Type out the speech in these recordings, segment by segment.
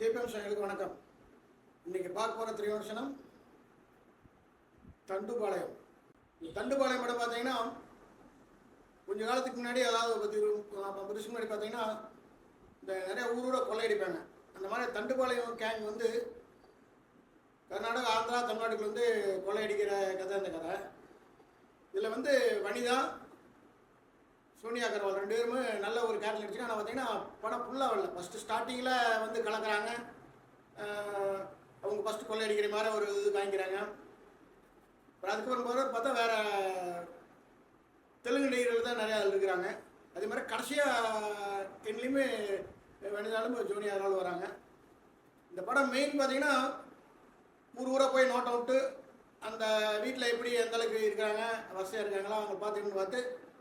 DBm சேனலுக்கு வணக்கம். இன்னைக்கு பார்க்க போகிற திரைவசனம் தண்டுபாளையம். இந்த தண்டுபாளையம் படம் பார்த்தீங்கன்னா கொஞ்ச காலத்துக்கு முன்னாடி அதாவது ஒரு பத்து ஐம்பது வருஷம் முன்னாடி பார்த்தீங்கன்னா இந்த நிறைய ஊரோட கொள்ளையடிப்பாங்க. அந்த மாதிரி தண்டுபாளையம் கேங் வந்து கர்நாடகா ஆந்திரா தமிழ்நாட்டுக்கு வந்து கொள்ளையடிக்கிற கதை அந்த கதை. இதில் வந்து வனிதா சோனியா அகர்வால் ரெண்டு பேருமே நல்ல ஒரு கேரக்டர் நடிச்சுங்க ஆனால் பார்த்தீங்கன்னா படம் ஃபுல்லாக வரல. ஃபஸ்ட்டு ஸ்டார்டிங்கில் வந்து கலக்குறாங்க. அவங்க ஃபஸ்ட்டு கொள்ளையடிக்கிற மாதிரி ஒரு இது வாங்கிக்கிறாங்க அப்புறம் அதுக்கப்புறம் போகிற பார்த்தா வேறு தெலுங்கு நடிகர்கள் தான் நிறையா இருக்கிறாங்க. அதே மாதிரி கடைசியாக எண்ணிலையுமே வேணுனாலும் ஜோனி அகர்வால் வராங்க. இந்த படம் மெயின் பார்த்தீங்கன்னா ஊர் ஊராக போய் நோட் அவுட்டு அந்த வீட்டில் எப்படி எந்த அளவுக்கு இருக்கிறாங்க வசதியாக இருக்காங்களோ அவங்க பார்த்துக்கணும்னு பார்த்து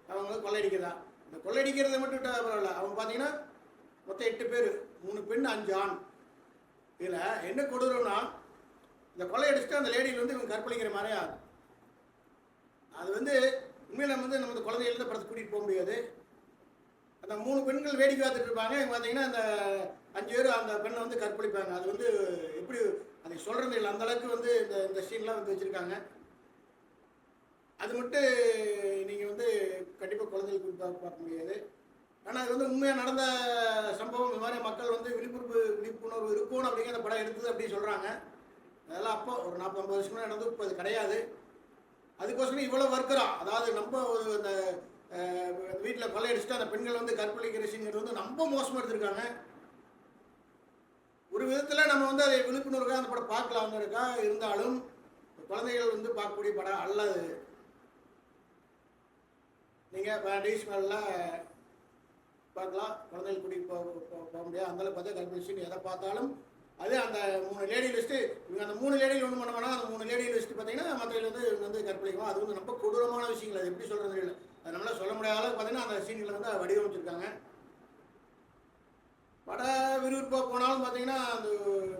அவங்க வந்து கொள்ளையடிக்கிறதா இந்த கொள்ளையடிக்கிறத மட்டும் விட்டால் பரவாயில்ல. அவங்க பார்த்தீங்கன்னா மொத்தம் எட்டு பேர் மூணு பெண் அஞ்சு ஆண். இதில் என்ன கொடுறோம்னா இந்த கொள்ளையடிச்சுட்டு அந்த லேடியில் வந்து இவங்க கற்பழிக்கிற மாதிரியா அது வந்து உண்மையில் நம்ம வந்து நம்ம இந்த குழந்தைகள இருந்து படத்தை கூட்டிகிட்டு போக முடியாது. அந்த மூணு பெண்கள் வேடிக்கை பார்த்துட்டு இருப்பாங்க. பார்த்தீங்கன்னா அந்த அஞ்சு பேர் அந்த பெண்ணை வந்து கற்பழிப்பாங்க. அது வந்து எப்படி அதை சொல்கிறது இல்லை. அந்த அளவுக்கு வந்து இந்த இந்த சீன்லாம் வந்து வச்சுருக்காங்க. அது மட்டும் குழந்தைகள் குழந்தைகளுக்கு பார்க்க முடியாது. ஆனால் அது வந்து உண்மையாக நடந்த சம்பவம் இது மாதிரி மக்கள் வந்து விழிப்புணர்வு விழிப்புணர்வு இருக்கும் அப்படிங்கிற அந்த படம் எடுத்தது அப்படின்னு சொல்கிறாங்க அதெல்லாம் அப்போ ஒரு நாற்பது ஐம்பது வருஷம் நடந்து இப்போ அது கிடையாது. அதுக்கோசரம் இவ்வளோ வர்க்கரா அதாவது நம்ம ஒரு அந்த வீட்டில் கொள்ளையடிச்சுட்டு அந்த பெண்கள் வந்து கற்பழிக்கிற சீன்கிறது வந்து ரொம்ப மோசமாக எடுத்திருக்காங்க. ஒரு விதத்தில் நம்ம வந்து அதை விழிப்புணர்வுக்காக அந்த படம் பார்க்கலாம்னுக்கா இருந்தாலும் குழந்தைகள் வந்து பார்க்கக்கூடிய படம் அல்லது நீங்கள் டேஸ் பார்க்கலாம். குழந்தைகள் கூட்டிகிட்டு போக போக- முடியாது. அந்தளவுக்கு பார்த்தா கற்பனை சீன் எதை பார்த்தாலும் அது அந்த மூணு லேடி லிஸ்ட்டு இவங்க அந்த மூணு லேடியில் ஒன்று பண்ண வேணாம். அந்த மூணு லேடி லிஸ்ட்டு பார்த்தீங்கன்னா மற்றவங்க வந்து இவங்க வந்து கற்பழிக்கும். அது வந்து ரொம்ப கொடூரமான விஷயங்கள். அது எப்படி சொல்கிறது தெரியல. அது நம்மளால் சொல்ல முடியாத அளவுக்கு பார்த்தீங்கன்னா அந்த சீனில் வந்து வடிவமைச்சிருக்காங்க. பட விறுவிறுப்பாக போனாலும் பார்த்தீங்கன்னா அந்த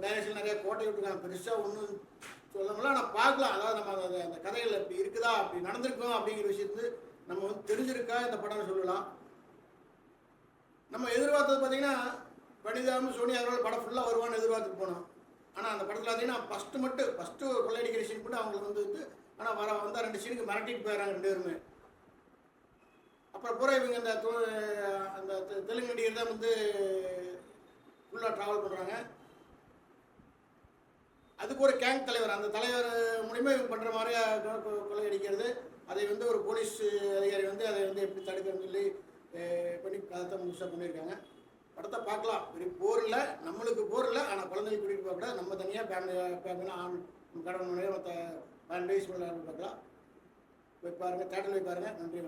டைரக்ஷன் நிறைய கோட்டை விட்டுருக்காங்க. பெருசாக ஒன்றும் சொல்ல முடியல. ஆனால் பார்க்கலாம். அதாவது நம்ம அந்த அந்த கதைகள் அப்படி இருக்குதா? அப்படி நடந்திருக்கோம் அப்படிங்கிற விஷயத்து நம்ம வந்து தெரிஞ்சிருக்கா? இந்த படம் சொல்லலாம். நம்ம எதிர்பார்த்தது பார்த்தீங்கன்னா வனிதாவும் சோனியா அகர்வால் படம் ஃபுல்லாக வருவான்னு எதிர்பார்த்துட்டு போனோம். ஆனால் அந்த படத்தில் பார்த்தீங்கன்னா ஃபஸ்ட்டு மட்டும் ஃபஸ்ட்டு கொள்ளையடிக்கிற சீன் கூட அவங்களுக்கு வந்து வந்து ஆனால் வர வந்தால் ரெண்டு சீனுக்கு மிரட்டிட்டு போயிடறாங்க ரெண்டு பேருமே. அப்புறம் பூரா இவங்க அந்த அந்த தெலுங்கு நடிகர் தான் வந்து ஃபுல்லாக ட்ராவல் பண்ணுறாங்க அதுக்கு ஒரு கேங் தலைவர் அந்த தலைவர் மூலிமா இவங்க பண்ணுற மாதிரியா கொள்ளையடிக்கிறது அதை வந்து ஒரு போலீஸ் அதிகாரி வந்து அதை வந்து எப்படி தடுக்கிறதுன்னு சொல்லி பண்ணி அதை முழுசாக பண்ணியிருக்காங்க. படத்தை பார்க்கலாம். பெரிய போர் இல்லை. நம்மளுக்கு போர் இல்லை. ஆனால் குழந்தைங்க கூட்டிகிட்டு போக கூட நம்ம தனியாக ஃபேமிலி ஃபேமிலி ஆண் கடவுள் மற்ற மற்ற வயசு பார்க்கலாம். போய் பாருங்கள் தேட்டரில் போய் பாருங்கள் நன்றி